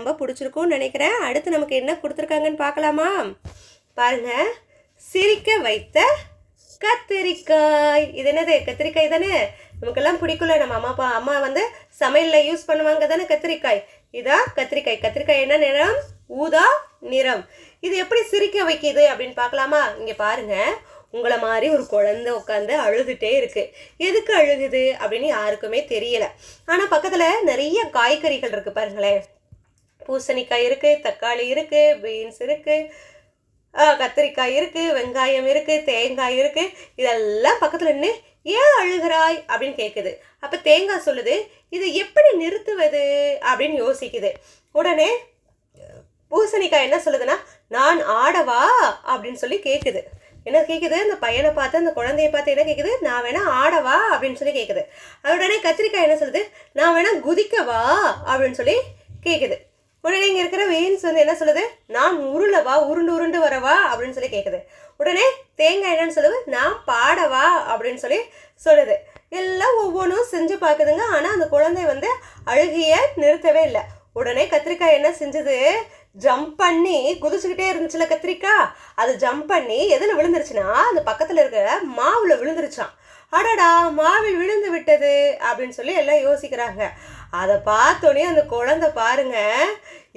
ரொம்ப பிடிச்சிருக்கும்னு நினைக்கிறேன். அடுத்து நமக்கு என்ன கொடுத்துருக்காங்கன்னு பார்க்கலாமா? பாருங்க. சிரிக்க வைத்த கத்திரிக்காய். இது என்னது? கத்திரிக்காய் தானே? நமக்கெல்லாம் பிடிக்கல. நம்ம அம்மா அப்பா அம்மா வந்து சமையலில் யூஸ் பண்ணுவாங்க தானே கத்திரிக்காய். இதா கத்திரிக்காய். கத்திரிக்காய் என்ன நிறம்? ஊதா நிறம். இது எப்படி சிரிக்க வைக்கிது அப்படின்னு பார்க்கலாமா? இங்கே பாருங்க. உங்களை மாதிரி ஒரு குழந்தை உட்காந்து அழுதுகிட்டே இருக்கு. எதுக்கு அழுகுது அப்படின்னு யாருக்குமே தெரியல. ஆனால் பக்கத்தில் நிறைய காய்கறிகள் இருக்குது பாருங்களேன். பூசணிக்காய் இருக்குது தக்காளி இருக்குது பீன்ஸ் இருக்குது கத்திரிக்காய் இருக்குது வெங்காயம் இருக்குது தேங்காய் இருக்குது இதெல்லாம் பக்கத்தில் நின்று ஏன் அழுகிறாய்? அப்படின்னு கேட்குது அப்போ தேங்காய் சொல்லுது இதை எப்படி நிறுத்துவது? அப்படின்னு யோசிக்குது. உடனே பூசணிக்காய் என்ன சொல்லுதுன்னா நான் ஆடவா? அப்படின்னு சொல்லி கேட்குது என்ன கேட்குது அந்த பையனை பார்த்து அந்த குழந்தைய பார்த்து என்ன கேட்குது நான் வேணா ஆடவா? அப்படின்னு சொல்லி கேட்குது உடனே கத்திரிக்காய் என்ன சொல்லுது? நான் வேணா குதிக்கவா? அப்படின்னு சொல்லி கேட்குது உடனே இங்கே இருக்கிற வெயின்ஸ் வந்து என்ன சொல்லுது? நான் உருளவா உருண்டு உருண்டு வரவா? அப்படின்னு சொல்லி கேட்குது உடனே தேங்காய் என்னன்னு சொல்லுது? நான் பாடவா? அப்படின்னு சொல்லி சொல்லுது. எல்லாம் ஒவ்வொன்றும் செஞ்சு பார்க்குதுங்க ஆனால் அந்த குழந்தை வந்து அழுகிய நிறுத்தவே இல்லை. உடனே கத்திரிக்காய் என்ன செஞ்சது? ஜம்ப் பண்ணி குதிச்சுக்கிட்டே இருந்துச்சுல கத்திரிக்காய் அது ஜம்ப் பண்ணி எதில் விழுந்துருச்சுன்னா அந்த பக்கத்தில் இருக்கிற மாவில் விழுந்துருச்சான் அடடா மாவில் விழுந்து விட்டது அப்படின்னு சொல்லி எல்லாம் யோசிக்கிறாங்க. அதை பார்த்தோன்னே அந்த குழந்தை பாருங்க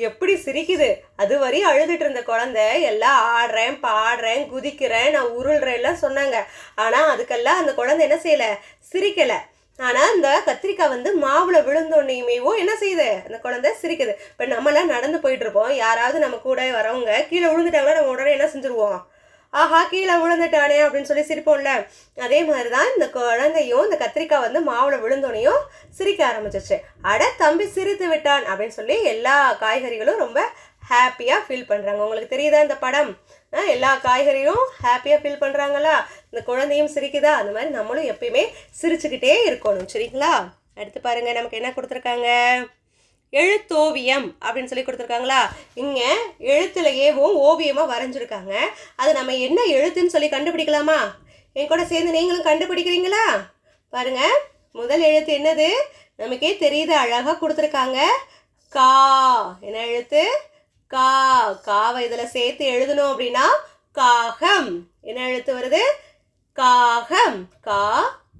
எப்படி சிரிக்குது. அது வரையும் அழுதுட்டு இருந்த குழந்தை எல்லாம் ஆடுறேன் பாடுறேன் குதிக்கிறேன் நான் உருள்றேன் எல்லாம் சொன்னாங்க. ஆனால் அதுக்கெல்லாம் அந்த குழந்தை என்ன செய்யலை? சிரிக்கலை. ஆனால் இந்த கத்திரிக்காய் வந்து மாவில் விழுந்தோன்னையுமேவோ என்ன செய்யுது? அந்த குழந்தை சிரிக்குது. இப்போ நம்மளாம் நடந்து போயிட்டு இருப்போம். யாராவது நம்ம கூட வரவங்க கீழே விழுந்துட்டாங்கன்னா நம்ம உடனே என்ன செஞ்சுருவோம்? ஆஹா கீழே விழுந்துட்டானே அப்படின்னு சொல்லி சிரிப்போம்ல. அதே மாதிரி தான் இந்த குழந்தையும் இந்த கத்திரிக்காய் வந்து மாவில் விழுந்தோனையும் சிரிக்க ஆரம்பிச்சிச்சு அட தம்பி சிரித்து விட்டான் அப்படின்னு சொல்லி எல்லா காய்கறிகளும் ரொம்ப ஹாப்பியாக ஃபீல் பண்ணுறாங்க உங்களுக்கு தெரியுதா இந்த படம்? ஆ, எல்லா காய்கறியும் ஹாப்பியாக ஃபீல் பண்ணுறாங்களா இந்த குழந்தையும் சிரிக்குதா? அந்த மாதிரி நம்மளும் எப்பயுமே சிரிச்சுக்கிட்டே இருக்கணும். சரிங்களா? அடுத்து பாருங்கள் நமக்கு என்ன கொடுத்துருக்காங்க? எழுத்தோவியம் அப்படின்னு சொல்லி கொடுத்துருக்காங்களா? இங்கே எழுத்துலையேவும் ஓவியமாக வரைஞ்சிருக்காங்க. அது நம்ம என்ன எழுத்துன்னு சொல்லி கண்டுபிடிக்கலாமா? என் கூட சேர்ந்து நீங்களும் கண்டுபிடிக்கிறீங்களா? பாருங்க முதல் எழுத்து என்னது? நமக்கே தெரியுது அழகாக கொடுத்துருக்காங்க. கா என்ன எழுத்து? கா காவை இதில் சேர்த்து எழுதணும் அப்படின்னா காகம். என்ன எழுத்து வருது? காகம். கா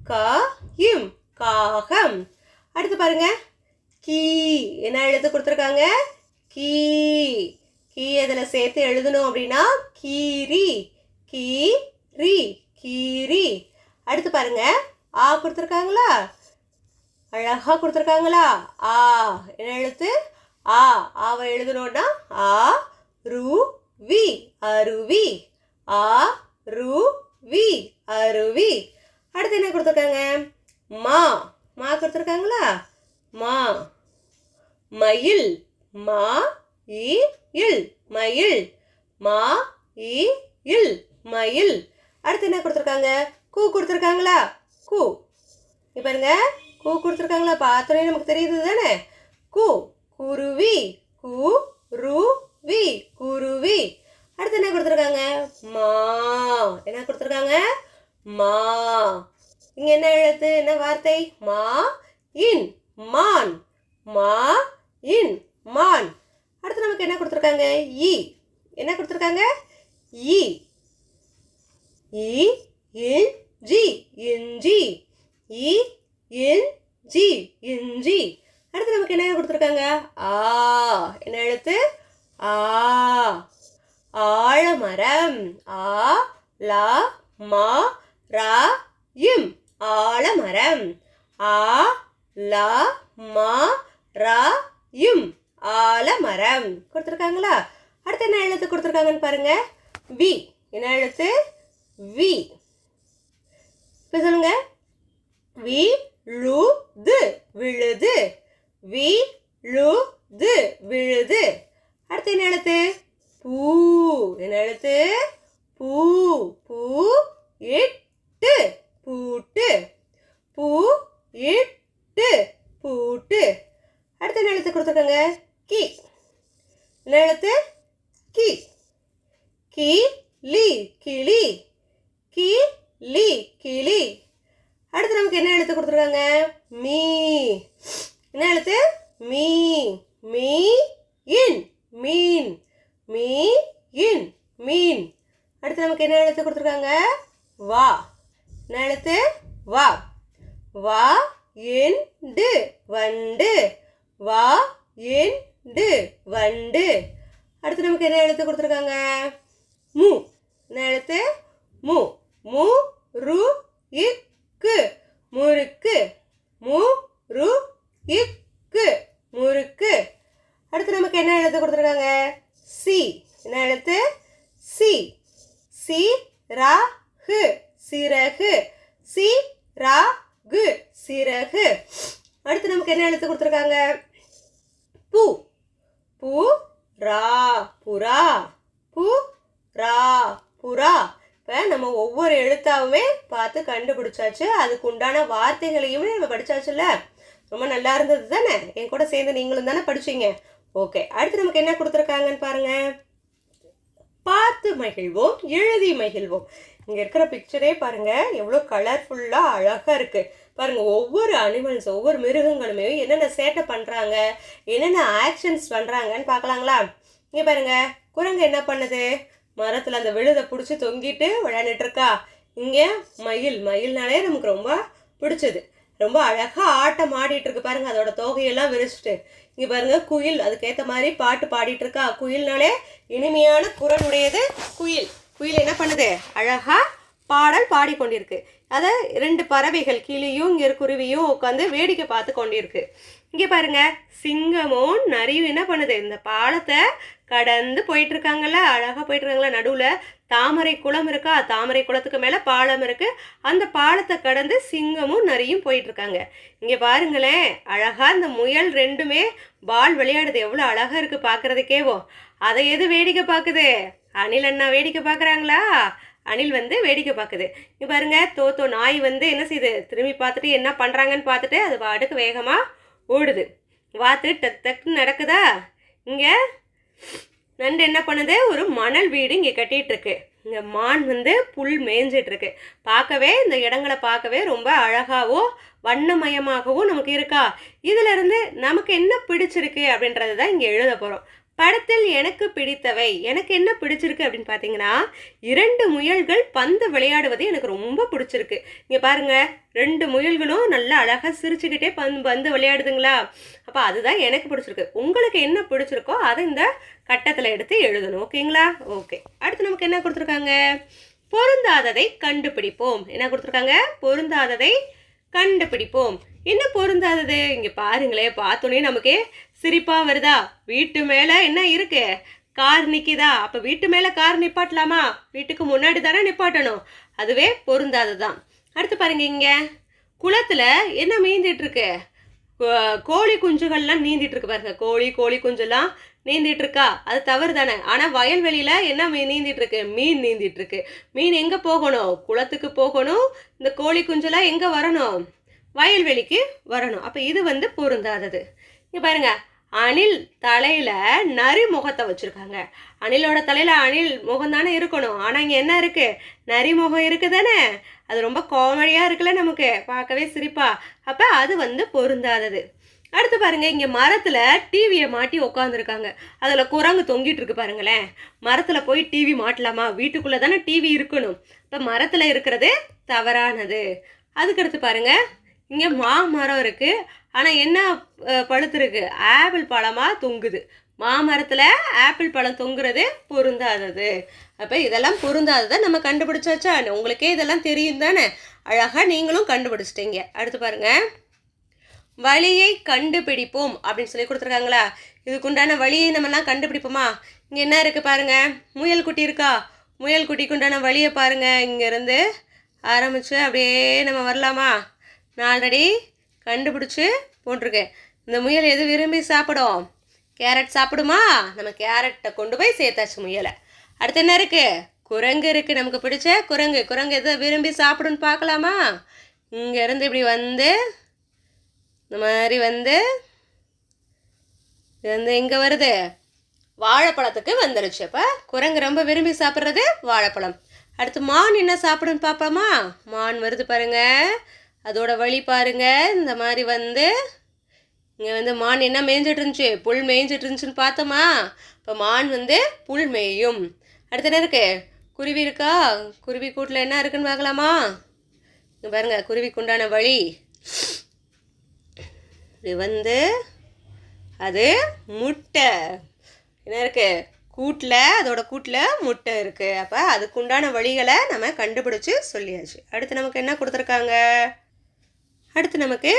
கா இம். காகம். அடுத்து பாருங்கள் கீ. என்ன எழுத்து கொடுத்துருக்காங்க? கீ. கீ இதில் சேர்த்து எழுதணும் அப்படின்னா கீரி. கீ ரி கீரி. அடுத்து பாருங்க. ஆ கொடுத்துருக்காங்களா? அழகாக கொடுத்துருக்காங்களா? ஆ. என்ன எழுத்து? ஆ. ஆவை எழுதணும்னா ஆ ரு வி அருவி. ஆ ரு வி அருவி. அடுத்து என்ன கொடுத்துருக்காங்க? மா. மா கொடுத்துருக்காங்களா? மா மயில் மா இ இல் மயில் மா இ இல் மயில். அடுத்து என்ன கொடுத்துருக்காங்க? கூ கொடுத்துருக்காங்களா? கூ. இப்போ பாருங்க. கூ கொடுத்துருக்காங்களா? பார்த்தோன்னே நமக்கு தெரியுது தானே? கூ குருவி கூ ரு வி குருவி. அடுத்து என்ன கொடுத்துருக்காங்க? மா. என்ன கொடுத்துருக்காங்க? மா. இங்கே என்ன எழுத்து? என்ன வார்த்தை? மா இன். மான். மா இன் மான். அடுத்து நமக்கு என்ன கொடுத்துருக்காங்க? இ என்ன கொடுத்துருக்காங்க? இ இ இன் ஜி. இஞ்சி இ இன் ஜி. இஞ்சி அடுத்து நமக்கு என்ன கொடுத்துருக்காங்க? ஆ. என்ன எழுத்து? ஆ. ஆழமரம். ஆ லா மா ரா இம் ஆலமரம் ஆ லா மா ரா யும் ஆலமரம். கொடுத்துருக்காங்களா? அடுத்து என்ன எழுத்து கொடுத்துருக்காங்கன்னு பாருங்க. வி. என்ன எழுத்து? வி. இப்போ சொல்லுங்க. வி லு து விழுது வி லு து விழுது. அடுத்து என்ன எழுத்து? பூ. என்ன எழுத்து? பூ. பூ இட்டு பூட்டு. பூ இட்டு பூட்டு. அடுத்து என்ன எழுத்து கி. நிலத்து கி. கி லி கிளி. கி லி கிளி. அடுத்து நமக்கு என்ன எழுத்து கொடுத்துருக்காங்க? மீ. என்ன எழுத்து மீ. மீ மீ இன் மீன். அடுத்து நமக்கு என்ன எழுத்து கொடுத்துருக்காங்க? வா. என்ன எழுத்து வா. வா எண்டு வண்டு. வா எண்டு வண்டு. அடுத்து நமக்கு என்ன எழுத்து கொடுத்துருக்காங்க? மு. என்ன எழுத்து? மு. மு ரு இக்கு. முறுக்கு. மு ரு இக்கு. முறுக்கு. அடுத்து நமக்கு என்ன எழுத்து கொடுத்துருக்காங்க? சி. என்ன எழுத்து? சி. சி ரா ஹு சிறகு. சி ரா சிறகு. அடுத்து நமக்கு என்ன எழுத்து கொடுத்துருக்காங்க? பூ. பூ ரா புறா. பூ ரா புறா. இப்போ நம்ம ஒவ்வொரு எழுத்தாவுமே பார்த்து கண்டுபிடிச்சாச்சு. அதுக்கு உண்டான வார்த்தைகளையுமே நம்ம படித்தாச்சுல்ல ரொம்ப நல்லா இருந்தது தானே? என் கூட சேர்ந்து நீங்களும் தானே படிச்சீங்க? ஓகே. அடுத்து நமக்கு என்ன கொடுத்துருக்காங்கன்னு பாருங்க. பார்த்து மகிழ்வோம் எழுதி மகிழ்வோம். இங்கே இருக்கிற பிக்சரே பாருங்கள் எவ்வளோ கலர்ஃபுல்லாக அழகாக இருக்குது பாருங்கள் ஒவ்வொரு அனிமல்ஸ் ஒவ்வொரு மிருகங்களுமே என்னென்ன சேட்டை பண்ணுறாங்க என்னென்ன ஆக்ஷன்ஸ் பண்ணுறாங்கன்னு பார்க்கலாங்களா? இங்கே பாருங்க குரங்கு என்ன பண்ணுது? மரத்தில் அந்த விழுதை பிடிச்சி தொங்கிட்டு விளையாண்டுட்டுருக்கா இங்கே மயில் மயில்னாலே நமக்கு ரொம்ப பிடிச்சது. ரொம்ப அழகாக ஆட்டம் ஆடிட்டு இருக்கு பாருங்க அதோட தோகையெல்லாம் விரிச்சிட்டு. இங்கே பாருங்க குயில் அதுக்கேற்ற மாதிரி பாட்டு பாடிட்டு இருக்கா. குயில்னாலே இனிமையான குரலுடையது குயில். குயில் என்ன பண்ணுது? அழகாக பாடல் பாடிக்கொண்டிருக்கு. அதை ரெண்டு பறவைகள் கிளியும் இங்கே குருவியும் உட்காந்து வேடிக்கை பார்த்து கொண்டிருக்கு. இங்கே பாருங்க சிங்கமும் நரியும் என்ன பண்ணுது? இந்த பாலத்தை கடந்து போயிட்டு இருக்காங்கல்ல அழகாக போயிட்டு இருக்காங்களா நடுவில் தாமரை குளம் இருக்கா? தாமரை குளத்துக்கு மேலே பாலம் இருக்கு. அந்த பாலத்தை கடந்து சிங்கமும் நரியும் போயிட்டு இருக்காங்க இங்கே பாருங்களேன் அழகாக இந்த முயல் ரெண்டுமே பால் விளையாடுது. எவ்வளோ அழகாக இருக்குது பார்க்குறதுக்கேவோ அதை எது வேடிக்கை பார்க்குது? அணில் அண்ணா வேடிக்கை பார்க்குறாங்களா? அணில் வந்து வேடிக்கை பார்க்குது. இங்கே பாருங்க தோத்தோ நாய் வந்து என்ன செய்யுது திரும்பி பார்த்துட்டு என்ன பண்ணுறாங்கன்னு பார்த்துட்டு அது பாட்டுக்கு வேகமாக ஓடுது. வாத்து டக் டக்குன்னு நடக்குதா? இங்கே நண்டு என்ன பண்ணுது? ஒரு மணல் வீடு இங்கே கட்டிகிட்ருக்கு இங்கே மான் வந்து புல் மேய்ஞ்சிட்ருக்கு பார்க்கவே இந்த இடங்களை பார்க்கவே ரொம்ப அழகாகவும் வண்ணமயமாகவும் நமக்கு இருக்கா? இதிலிருந்து நமக்கு என்ன பிடிச்சிருக்கு அப்படின்றது தான் இங்கே எழுத போகிறோம் படத்தில் எனக்கு பிடித்தவை எனக்கு என்ன பிடிச்சிருக்கு அப்படின்னு பார்த்தீங்கன்னா இரண்டு முயல்கள் பந்து விளையாடுவது எனக்கு ரொம்ப பிடிச்சிருக்கு. இங்கே பாருங்க ரெண்டு முயல்களும் நல்லா அழகாக சிரிச்சுக்கிட்டே பந்து பந்து விளையாடுதுங்களா? அப்போ அதுதான் எனக்கு பிடிச்சிருக்கு. உங்களுக்கு என்ன பிடிச்சிருக்கோ அதை இந்த கட்டத்தில் எடுத்து எழுதணும். ஓகேங்களா? ஓகே. அடுத்து நமக்கு என்ன கொடுத்துருக்காங்க? பொருந்தாததை கண்டுபிடிப்போம். என்ன கொடுத்துருக்காங்க? பொருந்தாததை கண்டுபிடிப்போம். என்ன பொருந்தாதது? இங்கே பாருங்களேன் பார்த்தோன்னே நமக்கே சிரிப்பாக வருதா? வீட்டு மேலே என்ன இருக்கு? கார் நிற்கிதா அப்போ வீட்டு மேலே கார் நிப்பாட்டலாமா? வீட்டுக்கு முன்னாடி தானே நிப்பாட்டணும். அதுவே பொருந்தாததான் அடுத்து பாருங்க இங்கே. குளத்துல என்ன மீந்திட்டு இருக்கு கோ- கோழி குஞ்சுகள்லாம் நீந்திட்டு இருக்கு பாருங்க. கோழி கோழி குஞ்செல்லாம் நீந்திட்டு இருக்கா அது தவறு தானே ஆனால் வயல்வெளியில் என்ன மீன் நீந்திட்டு இருக்கு மீன் நீந்திட்டு இருக்கு மீன் எங்கே போகணும்? குளத்துக்கு போகணும். இந்த கோழி குஞ்செல்லாம் எங்கே வரணும்? வயல்வெளிக்கு வரணும். அப்போ இது வந்து பொருந்தாதது. இங்கே பாருங்க. அணில் தலையில் நரி முகத்தை வச்சுருக்காங்க. அணிலோட தலையில் அணில் முகம் தானே இருக்கணும். ஆனால் இங்கே என்ன இருக்குது நரி முகம் இருக்குது தானே அது ரொம்ப காமெடியாக இருக்குல்ல நமக்கு. பார்க்கவே சிரிப்பா. அப்போ அது வந்து பொருந்தாதது. அடுத்து பாருங்கள் இங்கே மரத்தில் டிவியை மாட்டி உட்காந்துருக்காங்க அதில் குரங்கு தொங்கிட்டு இருக்கு பாருங்களேன். மரத்தில் போய் டிவி மாட்டலாமா? வீட்டுக்குள்ளே தானே டிவி இருக்கணும். இப்போ மரத்தில் இருக்கிறது தவறானது. அதுக்கடுத்து பாருங்கள் இங்கே மாமரம் இருக்குது ஆனால் என்ன பழுத்து பழுத்திருக்கு ஆப்பிள் பழமாக தொங்குது. மாமரத்தில் ஆப்பிள் பழம் தொங்குறது பொருந்தாதது. அப்போ இதெல்லாம் பொருந்தாததை நம்ம கண்டுபிடிச்சாச்சா உங்களுக்கே இதெல்லாம் தெரியும் தானே? அழகாக நீங்களும் கண்டுபிடிச்சிட்டீங்க. அடுத்து பாருங்கள் வழியை கண்டுபிடிப்போம் அப்படின்னு சொல்லி கொடுத்துருக்காங்களா? இதுக்குண்டான வழியை நம்மலாம் கண்டுபிடிப்போமா? இங்கே என்ன இருக்குது பாருங்க. முயல் குட்டி இருக்கா? முயல் குட்டிக்குண்டான வழியை பாருங்கள் இங்கேருந்து ஆரம்பித்து அப்படியே நம்ம வரலாமா? நான் ஆல்ரெடி கண்டுபிடிச்சி போட்டிருக்கேன். இந்த முயல் எது விரும்பி சாப்பிடும்? கேரட் சாப்பிடுமா? நம்ம கேரட்டை கொண்டு போய் சேர்த்தாச்சு முயலை. அடுத்து என்ன இருக்குது குரங்கு இருக்குது நமக்கு பிடிச்ச குரங்கு. குரங்கு எதை விரும்பி சாப்பிடுன்னு பார்க்கலாமா? இங்கேருந்து இப்படி வந்து இந்த மாதிரி வந்து இது வந்து எங்கே வருது. வாழைப்பழத்துக்கு வந்துருச்சு. அப்போ குரங்கு ரொம்ப விரும்பி சாப்பிட்றது வாழைப்பழம். அடுத்து மான் என்ன சாப்பிடுன்னு பார்ப்போமா? மான் வருது பாருங்கள் அதோட வழி பாருங்க. இந்த மாதிரி வந்து இங்கே வந்து மான் என்ன மேய்ஞ்சிட்டு இருந்துச்சு புல் மேய்ஞ்சிட்டு இருந்துச்சுன்னு பார்த்தோமா? இப்போ மான் வந்து புல் மேயும். அடுத்து என்ன இருக்கு? குருவி இருக்கா? குருவி கூட்டில் என்ன இருக்குன்னு பார்க்கலாமா? இங்கே பாருங்க குருவிக்கு உண்டான வழி. இது வந்து அது முட்டை. என்ன இருக்கு? கூட்டில் அதோட கூட்டில் முட்டை இருக்குது அப்போ அதுக்குண்டான வழிகளை நம்ம கண்டுபிடிச்சி சொல்லியாச்சு. அடுத்து நமக்கு என்ன கொடுத்துருக்காங்க? அடுத்து நமக்கு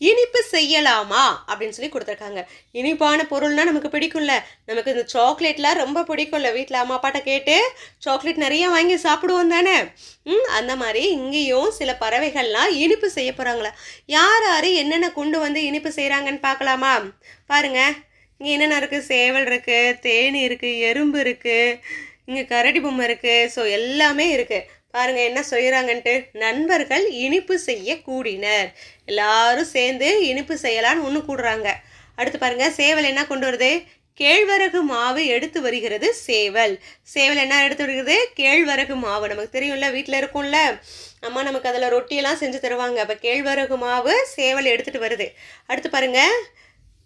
இனிப்பு செய்யலாமா அப்படின்னு சொல்லி கொடுத்துருக்காங்க. இனிப்பான பொருள்னால் நமக்கு பிடிக்கும்ல. நமக்கு இந்த சாக்லேட்லாம் ரொம்ப பிடிக்கும்ல வீட்டில் அம்மா அப்பாட்ட கேட்டு சாக்லேட் நிறைய வாங்கி சாப்பிடுவோம் தானே? ம் அந்த மாதிரி இங்கேயும் சில பறவைகள்லாம் இனிப்பு செய்ய போகிறாங்களா யார் யார் என்னென்ன கொண்டு வந்து இனிப்பு செய்கிறாங்கன்னு பார்க்கலாமா? பாருங்க. இங்கே என்னென்ன இருக்குது சேவல் இருக்குது தேனி இருக்குது எறும்பு இருக்குது இங்கே கரடி பொம்மை இருக்குது ஸோ எல்லாமே இருக்குது பாருங்க என்ன செய்கிறாங்கன்ட்டு நண்பர்கள் இனிப்பு செய்ய கூடினர். எல்லாரும் சேர்ந்து இனிப்பு செய்யலான்னு ஒன்று கூடுறாங்க. அடுத்து பாருங்க சேவல் என்ன கொண்டு வருது? கேழ்வரகு மாவு எடுத்து வருகிறது சேவல். சேவல் என்ன எடுத்து வருகிறது? கேழ்வரகு மாவு. நமக்கு தெரியும்ல வீட்டில் இருக்கும்ல. அம்மா நமக்கு அதில் ரொட்டியெல்லாம் செஞ்சு தருவாங்க. அப்போ கேழ்வரகு மாவு சேவல் எடுத்துகிட்டு வருது. அடுத்து பாருங்க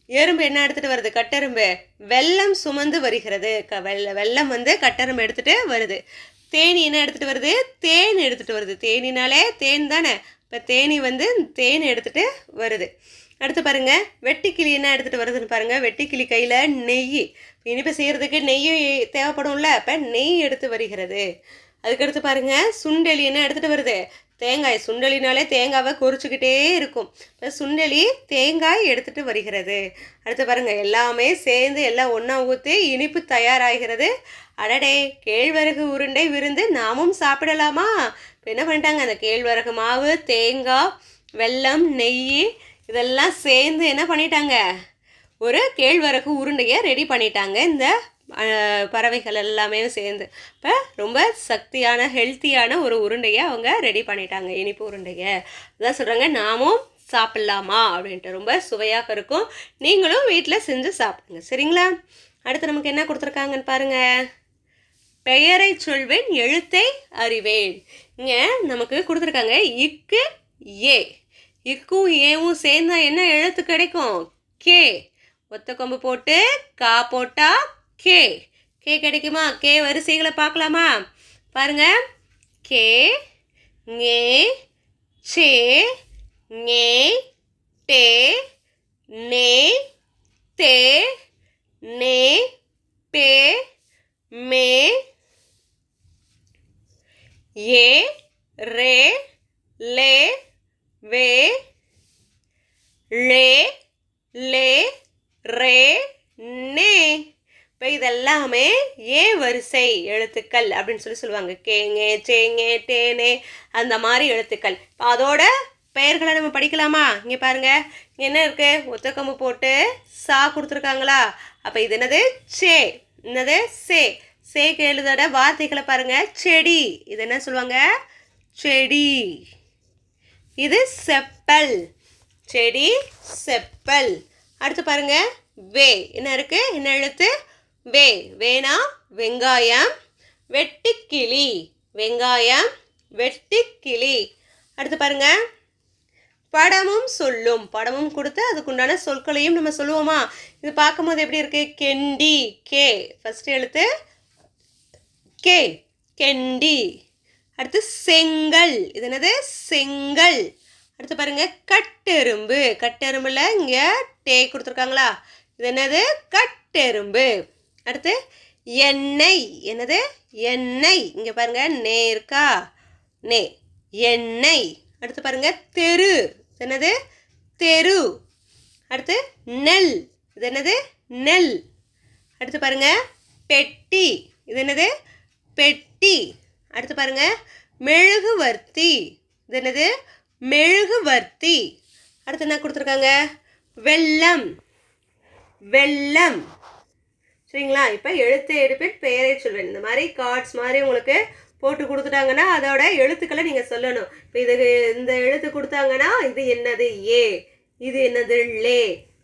எறும்பு என்ன எடுத்துகிட்டு வருது? கட்டெரும்பு வெல்லம் சுமந்து வருகிறது. க வெள்ள வெல்லம் வந்து கட்டெரும்பு எடுத்துகிட்டு வருது. தேனி என்ன எடுத்துகிட்டு வருது? தேன் எடுத்துகிட்டு வருது. தேனினாலே தேன் தானே? இப்போ தேனி வந்து தேன் எடுத்துகிட்டு வருது. அடுத்து பாருங்க வெட்டிக்கிளி என்ன எடுத்துகிட்டு வருதுன்னு பாருங்கள் வெட்டிக்கிளி கையில் நெய். இனிப்பு செய்கிறதுக்கு நெய் தேவைப்படும்ல. அப்போ நெய் எடுத்து வருகிறது. அதுக்கடுத்து பாருங்க சுண்டெலி என்ன எடுத்துகிட்டு வருது? தேங்காய் சுண்டலினாலே தேங்காவை கொறிச்சிக்கிட்டே இருக்கும். இப்போ சுண்டலி தேங்காய் எடுத்துகிட்டு வருகிறது. அடுத்து பாருங்கள் எல்லாமே சேர்ந்து எல்லாம் ஒன்றா ஊற்றி இனிப்பு தயாராகிறது. அடடே கேழ்வரகு உருண்டை விருந்து நாமும் சாப்பிடலாமா? இப்போ என்ன பண்ணிட்டாங்க அந்த கேழ்வரகு மாவு தேங்காய் வெல்லம் நெய் இதெல்லாம் சேர்ந்து என்ன பண்ணிட்டாங்க? ஒரு கேழ்வரகு உருண்டையை ரெடி பண்ணிட்டாங்க. இந்த பறவைகள் எல்லாமே சேர்ந்து. இப்போ ரொம்ப சக்தியான ஹெல்த்தியான ஒரு உருண்டையை அவங்க ரெடி பண்ணிட்டாங்க இனிப்பு உருண்டையை. அதான் சொல்கிறாங்க நாமும் சாப்பிட்லாமா? அப்படின்ட்டு. ரொம்ப சுவையாக இருக்கும். நீங்களும் வீட்டில் செஞ்சு சாப்பிடுங்க. சரிங்களா? அடுத்து நமக்கு என்ன கொடுத்துருக்காங்கன்னு பாருங்கள் பெயரை சொல்வேன் எழுத்தை அறிவேன். இங்கே நமக்கு கொடுத்துருக்காங்க இக்கு ஏ. இக்கும் ஏவும் சேர்ந்தா என்ன எழுத்து கிடைக்கும்? கே. ஒத்த கொம்பு போட்டு கா போட்டால் கே கே கிடைக்குமா? கே வரிசைகளை பார்க்கலாமா? பாருங்க. கே ஞே சே ஞே டே நே தே நே பே மே ஏ ரே லே வே லே லே ரே. இப்போ இதெல்லாமே ஏ வரிசை எழுத்துக்கள் அப்படின்னு சொல்லி சொல்லுவாங்க. கேங்கே சேங்கே டேனே அந்த மாதிரி எழுத்துக்கள். இப்போ அதோட பெயர்களை நம்ம படிக்கலாமா? இங்கே பாருங்கள் இங்கே என்ன இருக்குது ஒத்தக்கம்பு போட்டு சா கொடுத்துருக்காங்களா? அப்போ இது என்னது? சே. என்னது? சே. சேக்கு எழுதோட வார்த்தைகளை பாருங்கள் செடி. இது என்ன சொல்லுவாங்க? செடி. இது செப்பல். செடி செப்பல். அடுத்து பாருங்கள் வே. என்ன இருக்குது என்ன எழுத்து? வே வேணா வெங்காயம் வெட்டுக்கிளி. வெங்காயம் வெட்டுக்கிளி. அடுத்து பாருங்க. படமும் சொல்லும். படமும் கொடுத்து அதுக்குண்டான சொற்களையும் நம்ம சொல்லுவோமா? இது பார்க்கும்போது எப்படி இருக்கு? கெண்டி கே. ஃபர்ஸ்ட் எழுத்து கே. கெண்டி. அடுத்து செங்கல். இது என்னது? செங்கல். அடுத்து பாருங்க. கட்டெரும்பு. கட்டெரும்புல இங்கே டே கொடுத்துருக்காங்களா? இது என்னது? கட்டெரும்பு. அடுத்து எண்ணெய். என்னது? எண்ணெய். இங்கே பாருங்க நே இருக்கா? நே. எண்ணெய். அடுத்து பாருங்க தெரு. இது என்னது? தெரு. அடுத்து நெல். இது என்னது? நெல். அடுத்து பாருங்க பெட்டி. இது என்னது? பெட்டி. அடுத்து பாருங்க மெழுகுவர்த்தி. இது என்னது? மெழுகுவர்த்தி. அடுத்து என்ன கொடுத்துருக்காங்க? வெள்ளம் வெள்ளம் சரிங்களா? இப்போ எழுத்தை எடுப்பேன் பெயரை சொல்வேன். இந்த மாதிரி கார்ட்ஸ் மாதிரி உங்களுக்கு போட்டு கொடுத்துட்டாங்கன்னா அதோட எழுத்துக்களை நீங்கள் சொல்லணும். இப்போ இது இந்த எழுத்து கொடுத்தாங்கன்னா இது என்னது? ஏ. இது என்னது? லே.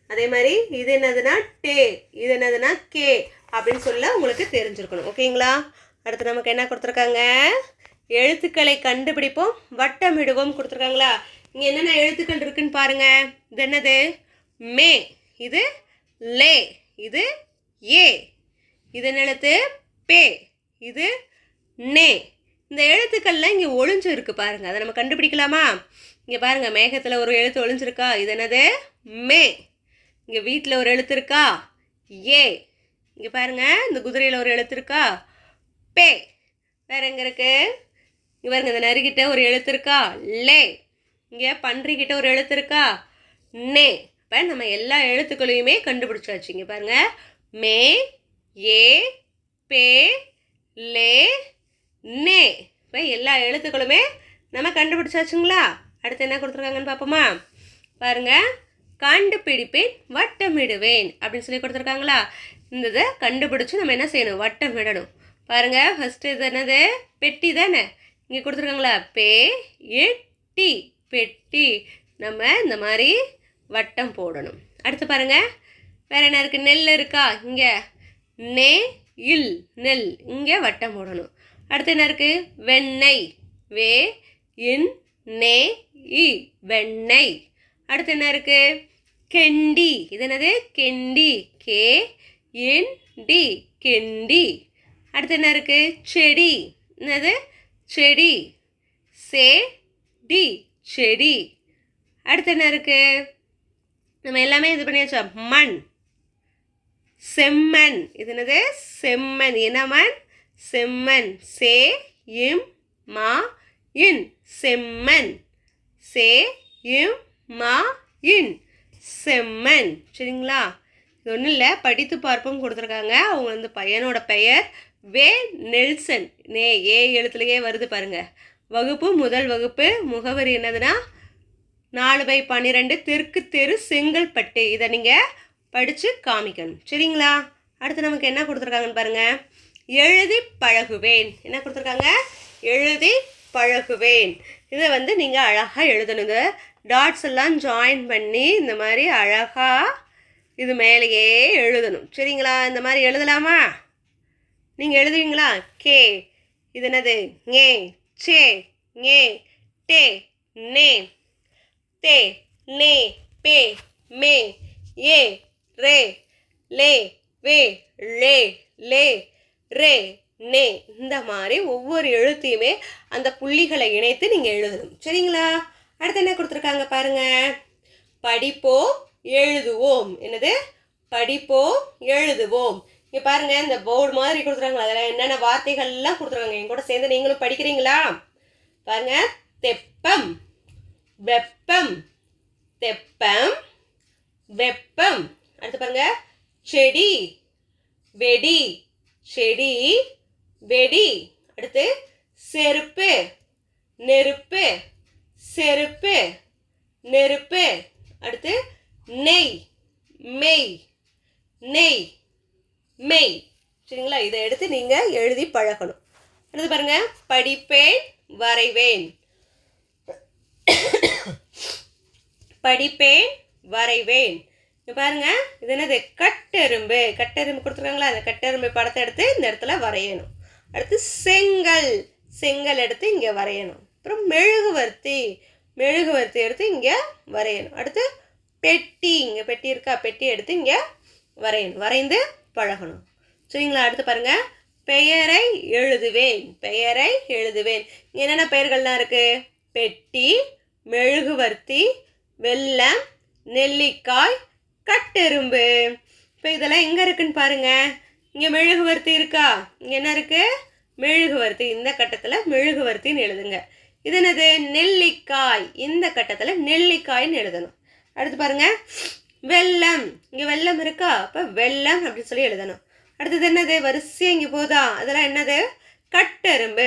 அதே மாதிரி இது என்னதுன்னா டே. இது என்னதுன்னா கே. அப்படின்னு சொல்ல உங்களுக்கு தெரிஞ்சிருக்கணும். ஓகேங்களா? அடுத்து நமக்கு என்ன கொடுத்துருக்காங்க? எழுத்துக்களை கண்டுபிடிப்போம் வட்டமிடுவோம் கொடுத்துருக்காங்களா? இங்கே என்னென்ன எழுத்துக்கள் இருக்குன்னு பாருங்கள் இது என்னது? மே. இது லே. இது ஏ. இது எழுத்து பே. இது நே. இந்த எழுத்துக்கள்லாம் இங்கே ஒளிஞ்சு இருக்கு பாருங்கள் அதை நம்ம கண்டுபிடிக்கலாமா? இங்கே பாருங்க மேகத்தில் ஒரு எழுத்து ஒளிஞ்சிருக்கா? இது என்னது? மே. இங்கே வீட்டில் ஒரு எழுத்து இருக்கா? ஏ. இங்கே பாருங்கள் இந்த குதிரையில் ஒரு எழுத்து இருக்கா? பே. வேற எங்கே இருக்கு? இங்கே பாருங்க இந்த நரிக்கிட்ட ஒரு எழுத்து இருக்கா? லே. இங்கே பன்றிக்கிட்ட ஒரு எழுத்து இருக்கா? நே. இப்போ நம்ம எல்லா எழுத்துக்களையுமே கண்டுபிடிச்சாச்சு. இங்கே பாருங்கள் மே ஏ பே லே நே. இப்போ எல்லா எழுத்துக்களுமே நம்ம கண்டுபிடிச்சாச்சுங்களா? அடுத்து என்ன கொடுத்துருக்காங்கன்னு பார்ப்போமா? பாருங்க. கண்டுபிடிப்பேன் வட்டமிடுவேன் அப்படின்னு சொல்லி கொடுத்துருக்காங்களா? இந்த இதை கண்டுபிடிச்சு நம்ம என்ன செய்யணும்? வட்டம் விடணும் பாருங்க. ஃபஸ்ட்டு இது என்னது? பெட்டி தானே? இங்கே கொடுத்துருக்காங்களா? பே எட்டி பெட்டி. நம்ம இந்த மாதிரி வட்டம் போடணும். அடுத்து பாருங்கள் வேறு என்ன இருக்குது நெல் இருக்கா? இங்கே. நே இல். நெல். இங்கே வட்டம் போடணும். அடுத்து என்ன இருக்குது வெண்ணெய். வே இன் நே இ. வெண்ணெய். அடுத்து என்ன இருக்குது கெண்டி. இது என்னது? கெண்டி. கே என் டி. கெண்டி. அடுத்து என்ன இருக்குது செடி. என்னது? செடி. சே டி. செடி. அடுத்து என்ன இருக்குது நம்ம எல்லாமே இது பண்ணியாச்சா மண். செம்மண். இது என்னது? செம்மண். இனமன் செம்மண். சே இம் மா இன். செம்மண். சே இம் மா இன். செம்மண். சரிங்களா? இது ஒன்றும் இல்லை. படித்து பார்ப்போம் கொடுத்துருக்காங்க. அவங்க அந்த பையனோட பெயர் வே. நெல்சன். நே ஏ எழுத்துலையே வருது பாருங்க. வகுப்பு முதல் வகுப்பு முகவரி என்னதுன்னா நாலு பை பன்னிரெண்டு தெற்கு தெரு செங்கல்பட்டு. இதை நீங்கள் படித்து காமிக்கணும். சரிங்களா? அடுத்து நமக்கு என்ன கொடுத்துருக்காங்கன்னு பாருங்கள் எழுதி பழகுவேன். என்ன கொடுத்துருக்காங்க? எழுதி பழகுவேன். இதை வந்து நீங்கள் அழகாக எழுதணும் இந்த டாட்ஸ் எல்லாம் ஜாயின் பண்ணி இந்த மாதிரி அழகாக இது மேலேயே எழுதணும். சரிங்களா? இந்த மாதிரி எழுதலாமா? நீங்கள் எழுதுவீங்களா? கே. இது என்னது? ஞே சே. ஞே டே. நே. தே. நே. பே. மே. ஏ. ரே லே வே லே லே ரே நே இந்த மாதிரி ஒவ்வொரு எழுத்தையுமே அந்த புள்ளிகளை இணைத்து நீங்கள் எழுதணும். சரிங்களா? அடுத்து என்ன கொடுத்துருக்காங்க பாருங்க? படிப்போம் எழுதுவோம். என்னது? படிப்போம் எழுதுவோம். இங்கே பாருங்க இந்த போர்டு மாதிரி கொடுத்துருக்காங்களா அதில் என்னென்ன வார்த்தைகள்லாம் கொடுத்துருக்காங்க? என் கூட சேர்ந்து நீங்களும் படிக்கிறீங்களா? பாருங்க தெப்பம் வெப்பம் தெப்பம் வெப்பம். அடுத்து பாருங்க. செடி வெடி செடி வெடி. அடுத்து செருப்பு நெருப்பு செருப்பு நெருப்பு. அடுத்து நெய் மெய் நெய் மெய். சரிங்களா? இதை எடுத்து நீங்கள் எழுதி பழகணும். அடுத்து பாருங்க. படிப்பேன் வரைவேன். படிப்பேன் வரைவேன். இப்போ பாருங்க இது என்னது? கட்டெரும்பு. கட்டெரும்பு கொடுத்துருக்காங்களா? அந்த கட்டெரும்பு படத்தை எடுத்து இந்த இடத்துல வரையணும். அடுத்து செங்கல். செங்கல் எடுத்து இங்கே வரையணும். அப்புறம் மெழுகுவர்த்தி. மெழுகுவர்த்தி எடுத்து இங்கே வரையணும். அடுத்து பெட்டி. இங்கே பெட்டி இருக்கா? பெட்டி எடுத்து இங்கே வரையணும். வரைந்து பழகணும். சரிங்களா? அடுத்து பாருங்கள் பெயரை எழுதுவேன். பெயரை எழுதுவேன். இங்கே என்னென்ன பெயர்கள்லாம் இருக்குது பெட்டி மெழுகுவர்த்தி வெள்ளம் நெல்லிக்காய் கட்டெரும்பு. இப்போ இதெல்லாம் எங்கே இருக்குன்னு பாருங்க. இங்கே மெழுகுவர்த்தி இருக்கா? இங்கே என்ன இருக்குது மெழுகுவர்த்தி இந்த கட்டத்தில் மெழுகுவர்த்தின்னு எழுதுங்க. இது என்னது? நெல்லிக்காய். இந்த கட்டத்தில் நெல்லிக்காய்ன்னு எழுதணும். அடுத்து பாருங்கள் வெல்லம். இங்கே வெல்லம் இருக்கா? அப்போ வெல்லம் அப்படின்னு சொல்லி எழுதணும். அடுத்தது என்னது? வரிசை இங்கே போதா? அதெல்லாம் என்னது? கட்டெரும்பு.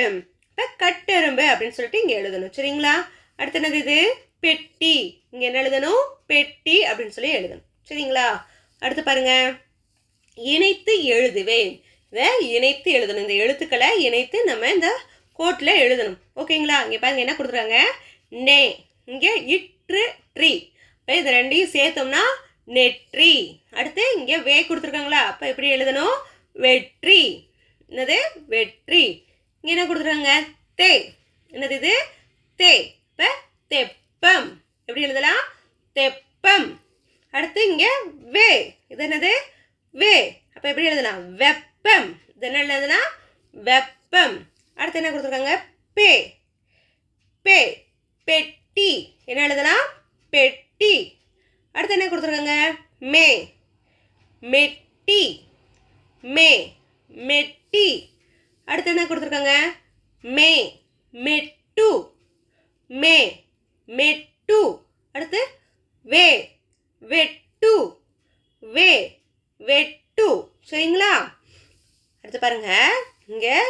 இப்போ கட்டெரும்பு அப்படின்னு சொல்லிட்டு இங்கே எழுதணும். சரிங்களா? அடுத்து என்னது இது? பெட்டி. இங்கே என்ன எழுதணும்? பெட்டி அப்படின்னு சொல்லி எழுதணும். சரிங்களா? அடுத்து பாருங்க. இணைத்து எழுதுவேன். இதை இணைத்து எழுதணும். இந்த எழுத்துக்களை இணைத்து நம்ம இந்த கோட்டில் எழுதணும். ஓகேங்களா? இங்கே பாருங்க என்ன கொடுத்துருக்காங்க நே. இங்கே இற்று ட்ரீ இப்போ இது ரெண்டையும் சேர்த்தோம்னா நெற்றி. அடுத்து இங்கே வே கொடுத்துருக்காங்களா? அப்போ எப்படி எழுதணும்? வெற்றி. என்னது? வெற்றி. இங்கே என்ன கொடுத்துருக்காங்க தே. என்னது இது? தே. இப்போ தெப்பம். எப்படி எழுதலாம்? தெப்பம். அடுத்து இங்கே வே. இது என்னது? வே. அப்போ எப்படி எழுதுனா? வெப்பம். இது என்ன எழுதுனா? வெப்பம். அடுத்து என்ன கொடுத்துருக்காங்க? பே. பே. பெட்டி. என்ன எழுதலாம் பெட்டி. அடுத்து என்ன கொடுத்துருக்காங்க? மே. மெட்டி. மே. மெட்டி. அடுத்து என்ன கொடுத்துருக்காங்க? மே. மெட்டு. மே. மெட்டு. அடுத்து வே. வெட்டு. வே வெட்டு. சரிங்களா? அடுத்து பாருங்க. இங்கே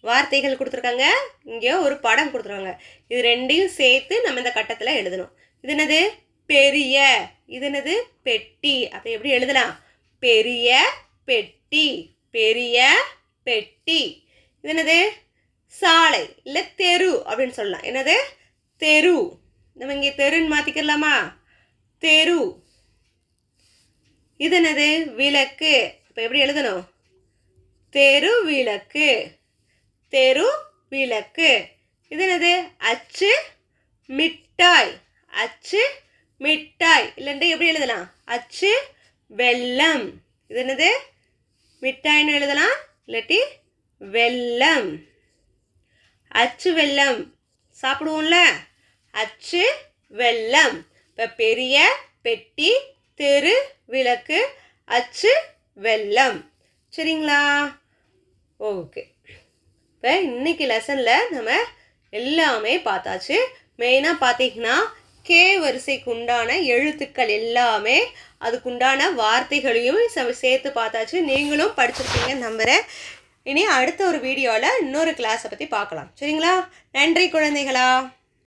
வார்த்தைகள் கொடுத்துருக்காங்க. இங்கே ஒரு படம் கொடுத்துருக்காங்க. இது ரெண்டையும் சேர்த்து நம்ம இந்த கட்டத்தில் எழுதணும். இது என்னது? பெரிய. இது என்னது? பெட்டி. அப்போ எப்படி எழுதலாம்? பெரிய பெட்டி. பெரிய பெட்டி. இது என்னது? சாலை இல்லை தெரு அப்படின்னு சொல்லலாம். என்னது? தெரு. நம்ம இங்கே தெருன்னு மாற்றிக்கலாமா தெரு. இது என்னது? விளக்கு. இப்போ எப்படி எழுதணும்? தெரு விளக்கு தெரு விளக்கு இது என்னது? அச்சு மிட்டாய். அச்சு மிட்டாய். இல்லைன்ட்டு எப்படி எழுதலாம்? அச்சு வெல்லம். இது என்னது? மிட்டாய்னு எழுதலாம். இல்லாட்டி வெல்லம். அச்சு வெல்லம். சாப்பிடுவோம்ல? அச்சு வெல்லம். இப்போ பெரிய பெட்டி தெரு விளக்கு அச்சு வெல்லம் சரிங்களா? ஓகே. இப்போ இன்னைக்கு லெசனில் நம்ம எல்லாமே பார்த்தாச்சு. மெயினாக பார்த்தீங்கன்னா கே வரிசைக்கு உண்டான எழுத்துக்கள் எல்லாமே அதுக்குண்டான வார்த்தைகளையும் சேர்த்து பார்த்தாச்சு. நீங்களும் படிச்சிருக்கீங்க நம்புகிறேன் இனி அடுத்த ஒரு வீடியோவில் இன்னொரு கிளாஸை பற்றி பார்க்கலாம். சரிங்களா? நன்றி குழந்தைகளா!